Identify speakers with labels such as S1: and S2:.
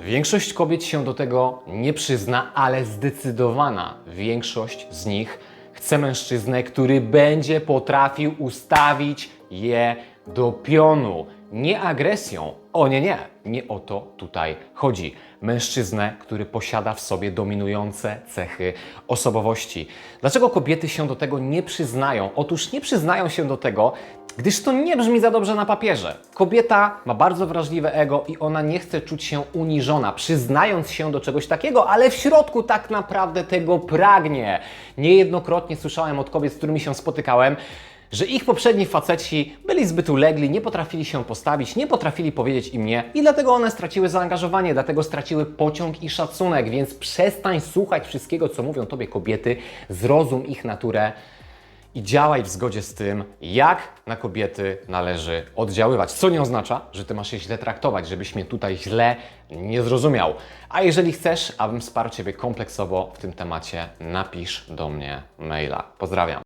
S1: Większość kobiet się do tego nie przyzna, ale zdecydowana większość z nich chce mężczyznę, który będzie potrafił ustawić je do pionu. Nie agresją. O nie, nie. Nie o to tutaj chodzi. Mężczyznę, który posiada w sobie dominujące cechy osobowości. Dlaczego kobiety się do tego nie przyznają? Otóż nie przyznają się do tego, gdyż to nie brzmi za dobrze na papierze. Kobieta ma bardzo wrażliwe ego i ona nie chce czuć się uniżona, przyznając się do czegoś takiego, ale w środku tak naprawdę tego pragnie. Niejednokrotnie słyszałem od kobiet, z którymi się spotykałem, że ich poprzedni faceci byli zbyt ulegli, nie potrafili się postawić, nie potrafili powiedzieć im nie i dlatego one straciły zaangażowanie, dlatego straciły pociąg i szacunek, więc przestań słuchać wszystkiego, co mówią tobie kobiety, zrozum ich naturę i działaj w zgodzie z tym, jak na kobiety należy oddziaływać. Co nie oznacza, że ty masz się źle traktować, żebyś mnie tutaj źle nie zrozumiał. A jeżeli chcesz, abym wsparł Ciebie kompleksowo w tym temacie, napisz do mnie maila. Pozdrawiam.